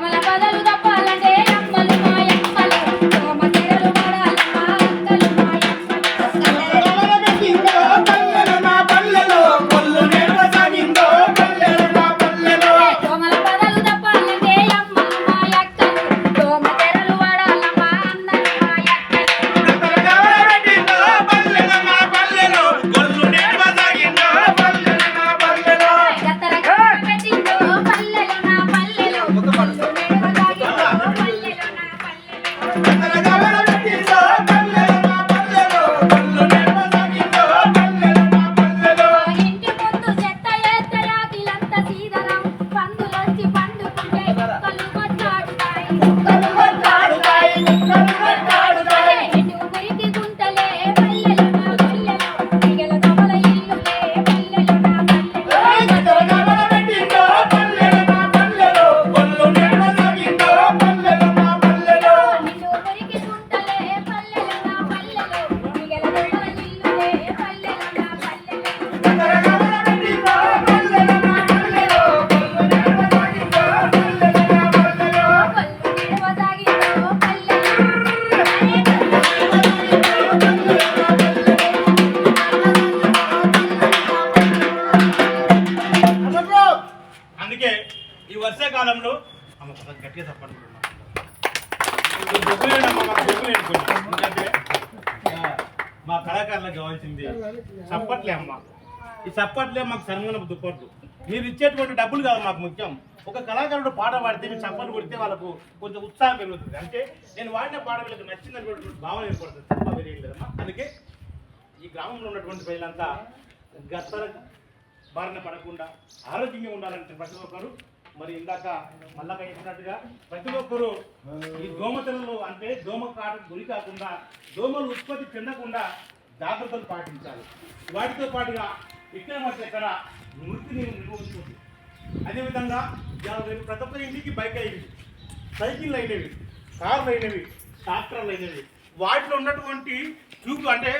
Dama la pala, luda pa. కళాకారులకు కావాల్సింది చప్పట్లే అమ్మ. ఈ చప్పట్లే మాకు సన్మానం దుప్పట్లు మీరు ఇచ్చేటువంటి డబ్బులు కాదు మాకు ముఖ్యం. ఒక కళాకారుడు పాట పాడితే మీరు చప్పట్లు కొడితే వాళ్ళకు కొంచెం ఉత్సాహం పెరుగుతుంది. అంటే నేను వాడిన పాట వీళ్ళకి నచ్చిందనేటువంటి భావన ఏర్పడుతుంది. తప్ప వేరే అందుకే ఈ గ్రామంలో ఉన్నటువంటి ప్రజలంతా గత్తర బారిన పడకుండా ఆరోగ్యంగా ఉండాలంటే ప్రతి ఒక్కరు మరి ఇందాక మళ్ళాక చెప్పినట్టుగా ప్రతి ఒక్కరు ఈ దోమతెరలు అంటే దోమ కాట గురి కాకుండా దోమలు ఉత్పత్తి చెందకుండా జాగ్రత్తలు పాటించాలి. వాటితో పాటుగా ఇక్కడ మధ్య ఎక్కడ వృత్తిని నిర్వహించుకుంటుంది అదేవిధంగా ఇవాళ రేపు ప్రతి ఒక్క ఇంటికి బైక్ అయింది సైకిళ్ళు అయినవి కార్లు అయినవి ట్రాక్టర్లు అయినవి. వాటిలో ఉన్నటువంటి ట్యూబ్లు అంటే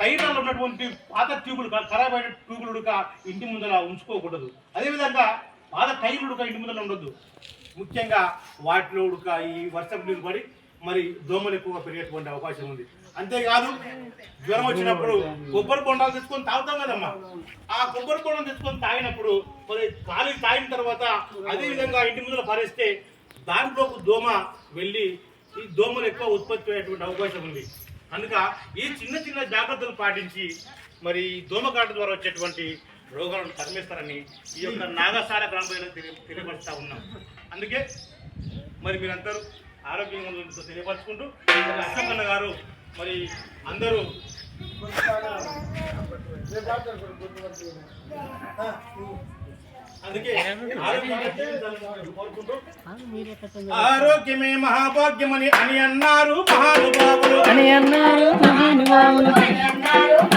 టైర్లలో ఉన్నటువంటి పాత ట్యూబులు ఖరాబ్ అయిన ట్యూబులు ఉడక ఇంటి ముందర ఉంచుకోకూడదు. అదేవిధంగా పాత టైర్లు ఉడక ఇంటి ముందర ఉండొద్దు. ముఖ్యంగా వాటిలో ఉడక ఈ వర్షపు నీరు పడి మరి దోమలు ఎక్కువగా పెరిగేటువంటి అవకాశం ఉంది. అంతేకాదు జ్వరం వచ్చినప్పుడు కొబ్బరి బొండాలు తెచ్చుకొని తాగుతాం కదమ్మా. ఆ కొబ్బరి బొండం తెచ్చుకొని తాగినప్పుడు మరి ఖాళీ తాగిన తర్వాత అదే విధంగా ఇంటి ముందులో పరిస్తే దాంట్లోకి దోమ వెళ్ళి ఈ దోమలు ఎక్కువ ఉత్పత్తి అయ్యేటువంటి అవకాశం ఉంది. కనుక ఈ చిన్న చిన్న జాగ్రత్తలు పాటించి మరి ఈ దోమకాట ద్వారా వచ్చేటువంటి రోగాలను తరిమేస్తారని ఈ యొక్క నాగసార గ్రామంలో తెలియపరుస్తూ ఉన్నాం. అందుకే మరి మీరందరూ ఆరోగ్యంగా ఉండాలని తెలియపరచుకుంటూ అశోకన్న గారు మరి అందరూ అందుకే ఆరోగ్యమే మహాభాగ్యమని అని అన్నారు మహానుభావులు. అని అన్నారు మహానుభావులు. ఆరోగ్యమే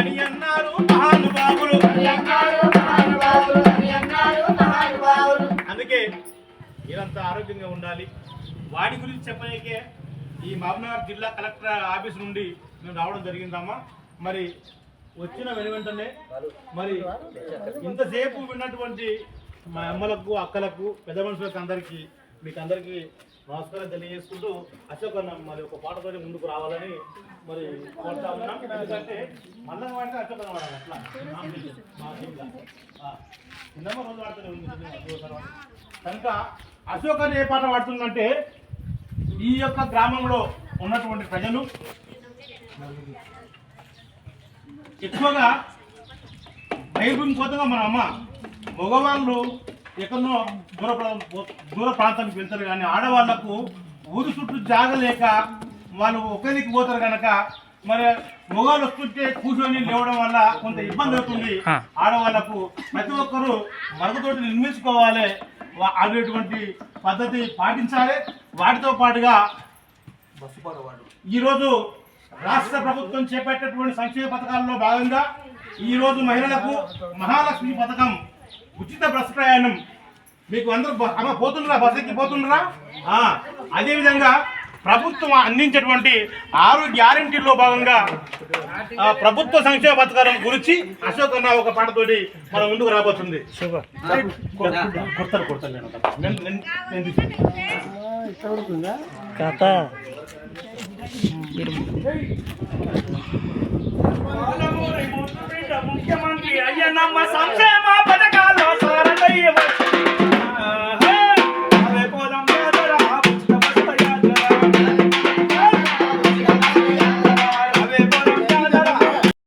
అని అన్నారు మహానుభావులు. అందుకే వీరంతా ఆరోగ్యంగా ఉండాలి. వాడి గురించి చెప్పనీకే ఈ మహబూబ్నగర్ జిల్లా కలెక్టర్ ఆఫీస్ నుండి మేము రావడం జరిగిందమ్మా. మరి వచ్చిన వెను వెంటనే మరి ఇంతసేపు విన్నటువంటి మా అమ్మలకు అక్కలకు పెద్ద మనుషులకు అందరికీ మీకు అందరికీ నమస్కారం తెలియజేసుకుంటూ అశోక్ అన్న మరి ఒక పాటతో ముందుకు రావాలని మరి కోరుతా ఉన్నాం. ఎందుకంటే మళ్ళా వాడితే అశోక్ అన్న వాడాలి అట్లా. మా టీంలో. ఆ, చిన్నమ్మ రోజు వాడుతూనే ఉంది కనుక అశోక్ అన్న ఏ పాట పాడుతుందంటే ఈ యొక్క గ్రామంలో ఉన్నటువంటి ప్రజలు ఎక్కువగా నైపుణ్యం కోతగా మన అమ్మ మగవాళ్ళు ఎక్కడో దూర ప్రా- దూర ప్రాంతానికి వెళ్తారు కానీ ఆడవాళ్ళకు ఊరు చుట్టూ జాగలేక వాళ్ళు ఒకరికి పోతారు కనుక మరి మొగాళ్ళు వస్తుంటే కూర్చొని లేవడం వల్ల కొంత ఇబ్బంది అవుతుంది. ఆడవాళ్ళకు ప్రతి ఒక్కరూ మరుగుతోటి నిర్మించుకోవాలి. అనేటువంటి పద్ధతి పాటించాలి. వాటితో పాటుగా ఈరోజు రాష్ట్ర ప్రభుత్వం చేపట్టేటువంటి సంక్షేమ పథకాల్లో భాగంగా ఈ రోజు మహిళలకు మహాలక్ష్మి పథకం ఉచిత బస్ ప్రయాణం. మీకు అందరూ అమ్మ పోతుండ్రా బస్ ఎక్కి పోతుండ్రా? అదేవిధంగా ప్రభుత్వం అందించేటువంటి ఆరు గ్యారంటీల్లో భాగంగా ప్రభుత్వ సంక్షేమ పథకాల గురించి అశోక్ అన్న ఒక పాటతోటి మన ముందుకు రాబోతుంది. కథ. ముఖ్యమంత్రి అయ్యన్నమ్మ సంక్షేమ పథకం